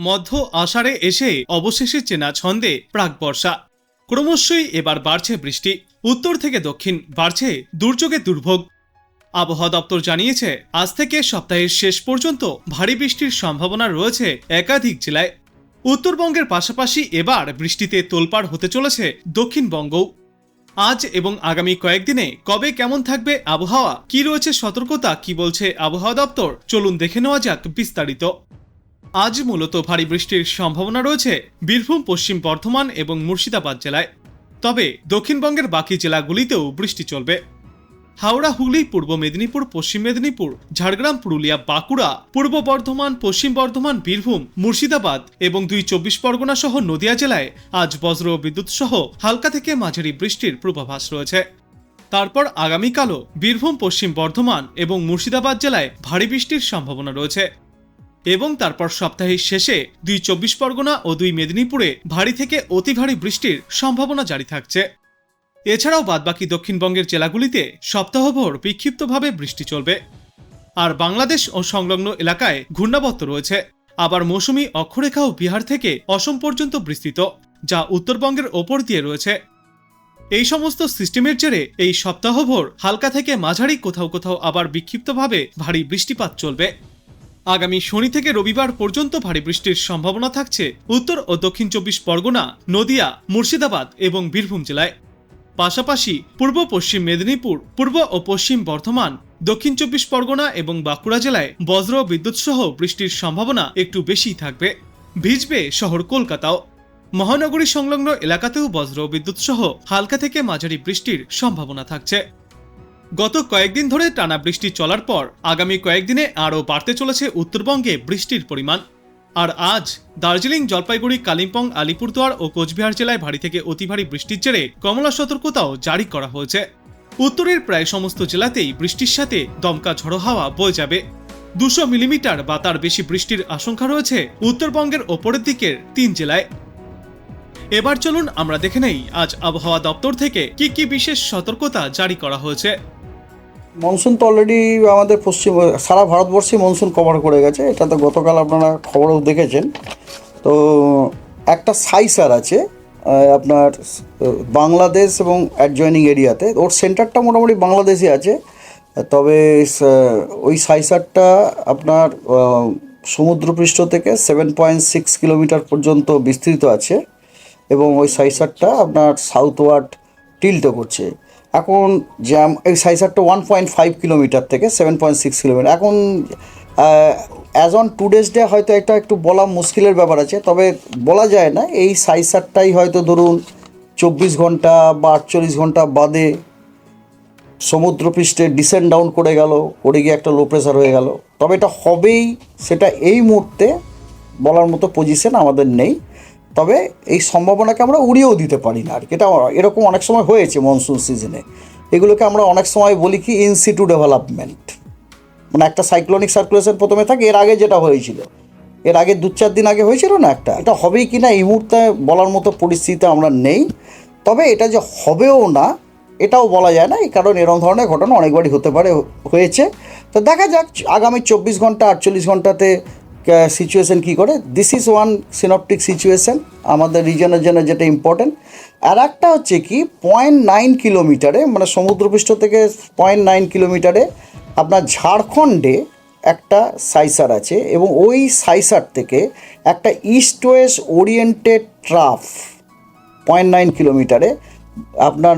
মধ্য আষাঢ়ে এসে অবশেষে চেনা ছন্দে প্রাক বর্ষা। ক্রমশই এবার বাড়ছে বৃষ্টি। উত্তর থেকে দক্ষিণ বাড়ছে দুর্যোগের দুর্ভোগ। আবহাওয়া দপ্তর জানিয়েছে, আজ থেকে সপ্তাহের শেষ পর্যন্ত ভারী বৃষ্টির সম্ভাবনা রয়েছে একাধিক জেলায়। উত্তরবঙ্গের পাশাপাশি এবার বৃষ্টিতে তোলপাড় হতে চলেছে দক্ষিণবঙ্গও। আজ এবং আগামী কয়েকদিনে কবে কেমন থাকবে আবহাওয়া, কি রয়েছে সতর্কতা, কি বলছে আবহাওয়া দপ্তর, চলুন দেখে নেওয়া যাক বিস্তারিত। আজ মূলত ভারী বৃষ্টির সম্ভাবনা রয়েছে বীরভূম, পশ্চিম বর্ধমান এবং মুর্শিদাবাদ জেলায়। তবে দক্ষিণবঙ্গের বাকি জেলাগুলিতেও বৃষ্টি চলবে। হাওড়া, হুগলি, পূর্ব মেদিনীপুর, পশ্চিম মেদিনীপুর, ঝাড়গ্রাম, পুরুলিয়া, বাঁকুড়া, পূর্ব বর্ধমান, পশ্চিম বর্ধমান, বীরভূম, মুর্শিদাবাদ এবং দুই চব্বিশ পরগনা সহ নদিয়া জেলায় আজ বজ্র বিদ্যুৎ সহ হালকা থেকে মাঝারি বৃষ্টির পূর্বাভাস রয়েছে। তারপর আগামীকালও বীরভূম, পশ্চিম বর্ধমান এবং মুর্শিদাবাদ জেলায় ভারী বৃষ্টির সম্ভাবনা রয়েছে। এবং তারপর সপ্তাহের শেষে দুই চব্বিশ পরগনা ও দুই মেদিনীপুরে ভারী থেকে অতি ভারী বৃষ্টির সম্ভাবনা জারি থাকছে। এছাড়াও বাদবাকি দক্ষিণবঙ্গের জেলাগুলিতে সপ্তাহভর বিক্ষিপ্তভাবে বৃষ্টি চলবে। আর বাংলাদেশ ও সংলগ্ন এলাকায় ঘূর্ণাবর্ত রয়েছে। আবার মৌসুমি অক্ষরেখাও বিহার থেকে অসম পর্যন্ত বিস্তৃত, যা উত্তরবঙ্গের ওপর দিয়ে রয়েছে। এই সমস্ত সিস্টেমের জেরে এই সপ্তাহভর হালকা থেকে মাঝারি কোথাও কোথাও আবার বিক্ষিপ্তভাবে ভারী বৃষ্টিপাত চলবে। আগামী শনি থেকে রবিবার পর্যন্ত ভারী বৃষ্টির সম্ভাবনা থাকছে উত্তর ও দক্ষিণ চব্বিশ পরগনা, নদিয়া, মুর্শিদাবাদ এবং বীরভূম জেলায়। পাশাপাশি পূর্ব পশ্চিম মেদিনীপুর, পূর্ব ও পশ্চিম বর্ধমান, দক্ষিণ চব্বিশ পরগনা এবং বাঁকুড়া জেলায় বজ্র বিদ্যুৎ সহ বৃষ্টির সম্ভাবনা একটু বেশিই থাকবে। ভিজবে শহর কলকাতাও। মহানগরী সংলগ্ন এলাকাতেও বজ্র বিদ্যুৎ সহ হালকা থেকে মাঝারি বৃষ্টির সম্ভাবনা থাকছে। গত কয়েকদিন ধরে টানা বৃষ্টি চলার পর আগামী কয়েকদিনে আরও বাড়তে চলেছে উত্তরবঙ্গে বৃষ্টির পরিমাণ। আর আজ দার্জিলিং, জলপাইগুড়ি, কালিম্পং, আলিপুরদুয়ার ও কোচবিহার জেলায় ভারী থেকে অতি ভারী বৃষ্টির জেরে কমলা সতর্কতাও জারি করা হয়েছে। উত্তরের প্রায় সমস্ত জেলাতেই বৃষ্টির সাথে দমকা ঝড়ো হাওয়া বয়ে যাবে। দুশো মিলিমিটার বা তার বেশি বৃষ্টির আশঙ্কা রয়েছে উত্তরবঙ্গের ওপরের দিকের তিন জেলায়। এবার চলুন আমরা দেখে নেই আজ আবহাওয়া দপ্তর থেকে কি কি বিশেষ সতর্কতা জারি করা হয়েছে। মনসুন তো অলরেডি আমাদের পশ্চিম, সারা ভারতবর্ষে মনসুন কভার করে গেছে। এটা তো গতকাল আপনারা খবরেও দেখেছেন। তো একটা সাইসার আছে আপনার, বাংলাদেশ এবং অ্যাডজয়নিং এরিয়াতে ওর সেন্টারটা মোটামুটি বাংলাদেশে আছে। তবে ওই সাইসারটা আপনার সমুদ্রপৃষ্ঠ থেকে সেভেন পয়েন্ট সিক্স কিলোমিটার পর্যন্ত বিস্তৃত আছে। এবং ওই সাইসারটা আপনার সাউথওয়ার্ড টিল্টও করছে। এখন জ্যাম এই সাইসারটা ওয়ান পয়েন্ট ফাইভ কিলোমিটার থেকে সেভেন পয়েন্ট সিক্স কিলোমিটার এখন as on today's day হয়তো এটা একটু বলা মুশকিলের ব্যাপার আছে, তবে বলা যায় না, এই সাইসারটাই হয়তো ধরুন চব্বিশ ঘণ্টা বা আটচল্লিশ ঘণ্টা বাদে সমুদ্রপৃষ্ঠে ডিসেন্ড ডাউন করে গেল করে গিয়ে একটা লো প্রেশার হয়ে গেল। তবে এটা হবেই, সেটা এই মুহূর্তে বলার মতো পজিশন আমাদের নেই। তবে এই সম্ভাবনাকে আমরা উড়িয়েও দিতে পারি না আর কি। এটা এরকম অনেক সময় হয়েছে মনসুন সিজনে এগুলোকে আমরা অনেক সময় বলি কি ইনসিটু ডেভেলপমেন্ট মানে একটা সাইক্লোনিক সার্কুলেশন প্রথমে থাকে, এর আগে যেটা হয়েছিল। এর আগে দু চার দিন আগে হয়েছিল না একটা? এটা হবেই কি না এই মুহূর্তে বলার মতো পরিস্থিতিতে আমরা নেই। তবে এটা যে হবেও না, এটাও বলা যায় না। এই কারণ এরকম ধরনের ঘটনা অনেকবারই হতে পারে, হয়েছে। তো দেখা যাক, আগামী চব্বিশ ঘণ্টা, আটচল্লিশ ঘন্টাতে সিচুয়েশন কী করে? This is one synoptic situation আমাদের রিজনের জন্য যেটা ইম্পর্টেন্ট আর একটা হচ্ছে কি পয়েন্ট নাইন কিলোমিটারে মানে সমুদ্রপৃষ্ঠ থেকে পয়েন্ট নাইন কিলোমিটারে আপনার ঝাড়খণ্ডে একটা সাইসার আছে এবং ওই সাইসার থেকে একটা east west oriented trough point nine কিলোমিটারে আপনার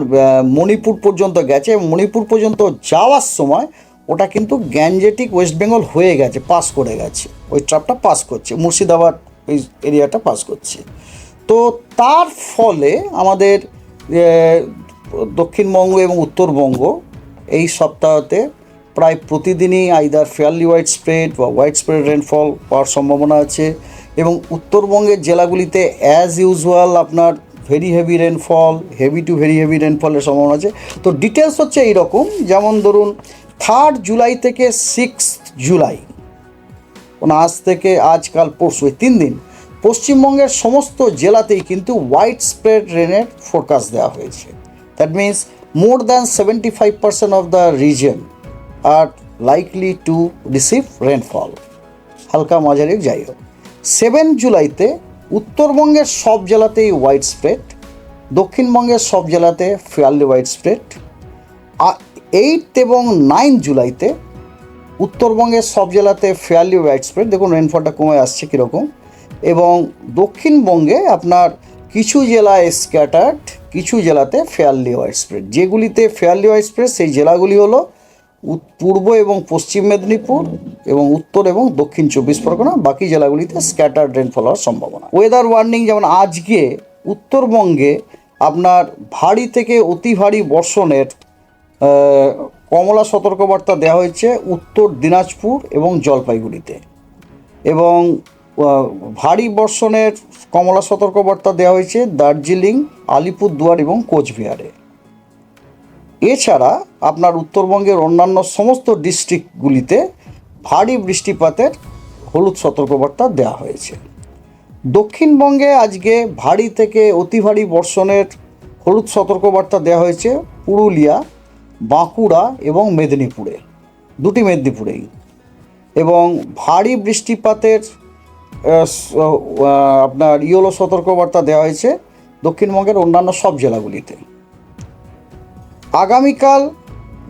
মণিপুর পর্যন্ত গেছে মণিপুর পর্যন্ত যাওয়ার সময় ওটা কিন্তু গ্যাঞ্জেটিক ওয়েস্ট বেঙ্গল হয়ে গেছে, পাস করে গেছে। ওই ট্রাপটা পাস করছে, মুর্শিদাবাদ ওই এরিয়াটা পাস করছে। তো তার ফলে আমাদের দক্ষিণবঙ্গ এবং উত্তরবঙ্গ এই সপ্তাহতে প্রায় প্রতিদিনই আইদার ফেয়ারলি হোয়াইট স্প্রেড বা হোয়াইট স্প্রেড রেনফল পাওয়ার সম্ভাবনা আছে এবং উত্তরবঙ্গের জেলাগুলিতে অ্যাজ ইউজুয়াল আপনার very heavy rainfall heavy to very heavy রেনফলের সম্ভাবনা আছে। তো ডিটেলস হচ্ছে এইরকম, যেমন ধরুন থার্ড জুলাই থেকে সিক্স জুলাই আজ থেকে আজকাল পরশু, এই তিন দিন। পশ্চিমবঙ্গের সমস্ত জেলাতেই কিন্তু হোয়াইট স্প্রেড রেনের ফোরকাস্ট দেওয়া হয়েছে। That means more than seventy five percent of the region are likely to receive rainfall হালকা মাঝারি যাই হোক। সেভেন জুলাইতে উত্তরবঙ্গের সব জেলাতেই হোয়াইট স্প্রেড দক্ষিণবঙ্গের সব জেলাতে ফেয়ারলি হোয়াইট স্প্রেড এইট এবং নাইন জুলাইতে উত্তরবঙ্গের সব জেলাতে ফেয়ারলি ওয়াইড স্প্রেড দেখুন রেনফলটা কমে আসছে কীরকম, এবং দক্ষিণবঙ্গে আপনার কিছু জেলায় স্ক্যাটার্ড কিছু জেলাতে ফেয়ারলি ওয়াইড স্প্রেড যেগুলিতে ফেয়ারলি হোয়াইট স্প্রেড সেই জেলাগুলি হলো পূর্ব এবং পশ্চিম মেদিনীপুর এবং উত্তর এবং দক্ষিণ চব্বিশ পরগনা, বাকি জেলাগুলিতে স্ক্যাটার্ড রেনফল হওয়ার সম্ভাবনা। ওয়েদার ওয়ার্নিং যেমন আজকে উত্তরবঙ্গে আপনার ভারী থেকে অতি ভারী বর্ষণের কমলা সতর্কবার্তা দেওয়া হয়েছে উত্তর দিনাজপুর এবং জলপাইগুড়িতে। এবং ভারী বর্ষণের কমলা সতর্কবার্তা দেওয়া হয়েছে দার্জিলিং, আলিপুরদুয়ার এবং কোচবিহারে। এছাড়া আপনার উত্তরবঙ্গের অন্যান্য সমস্ত ডিস্ট্রিক্টগুলিতে ভারী বৃষ্টিপাতের হলুদ সতর্কবার্তা দেওয়া হয়েছে। দক্ষিণবঙ্গে আজকে ভারী থেকে অতি ভারী বর্ষণের হলুদ সতর্কবার্তা দেওয়া হয়েছে পুরুলিয়া বাঁকুড়া এবং মেদিনীপুরে, দুটি মেদিনীপুরেই। এবং ভারী বৃষ্টিপাতের আপনার ইয়েলো সতর্কবার্তা দেওয়া হয়েছে দক্ষিণবঙ্গের অন্যান্য সব জেলাগুলিতে। আগামীকাল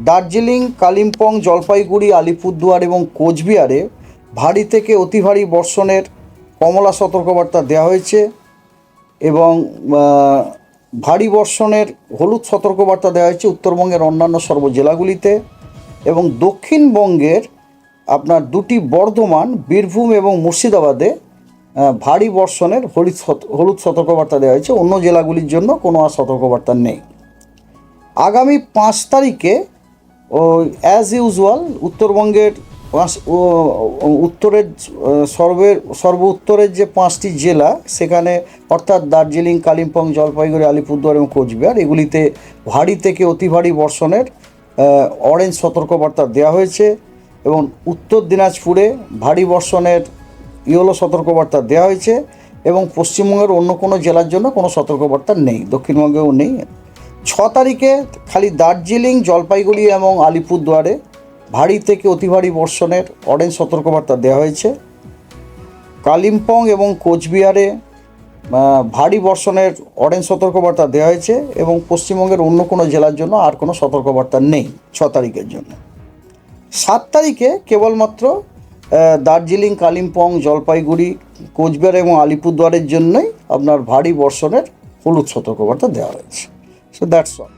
দার্জিলিং, কালিম্পং, জলপাইগুড়ি, আলিপুরদুয়ার এবং কোচবিহারে ভারী থেকে অতি ভারী বর্ষণের কমলা সতর্কবার্তা দেওয়া হয়েছে এবং ভারী বর্ষণের হলুদ সতর্কবার্তা দেওয়া হয়েছে উত্তরবঙ্গের অন্যান্য সর্ব জেলাগুলিতে এবং দক্ষিণবঙ্গের আপনার দুটি বর্ধমান, বীরভূম এবং মুর্শিদাবাদে ভারী বর্ষণের হলুদ হলুদ সতর্কবার্তা দেওয়া হয়েছে। অন্য জেলাগুলির জন্য কোনো আর সতর্কবার্তা নেই। আগামী পাঁচ তারিখে ওই অ্যাজ ইউজুয়াল উত্তরবঙ্গের ও- ও- উত্তরের সর্বের, সর্ব উত্তরের যে পাঁচটি জেলা, সেখানে অর্থাৎ দার্জিলিং, কালিম্পং, জলপাইগুড়ি, আলিপুরদুয়ার এবং কোচবিহার, এগুলিতে ভারী থেকে অতি ভারী বর্ষণের অরেঞ্জ সতর্কবার্তা দেওয়া হয়েছে এবং উত্তর দিনাজপুরে ভারী বর্ষণের ইয়েলো সতর্কবার্তা দেওয়া হয়েছে এবং পশ্চিমবঙ্গের অন্য কোনো জেলার জন্য কোনো সতর্কবার্তা নেই, দক্ষিণবঙ্গেও নেই। ছ তারিখে খালি দার্জিলিং, জলপাইগুড়ি এবং আলিপুরদুয়ারে ভারী থেকে অতি ভারী বর্ষণের অরেঞ্জ সতর্কবার্তা দেওয়া হয়েছে। কালিম্পং এবং কোচবিহারে ভারী বর্ষণের অরেঞ্জ সতর্কবার্তা দেওয়া হয়েছে এবং পশ্চিমবঙ্গের অন্য কোনো জেলার জন্য আর কোনো সতর্কবার্তা নেই ছ তারিখের জন্য। সাত তারিখে কেবলমাত্র দার্জিলিং, কালিম্পং, জলপাইগুড়ি, কোচবিহার এবং আলিপুরদুয়ারের জন্যই আপনার ভারী বর্ষণের হলুদ সতর্কবার্তা দেওয়া হয়েছে। So that's all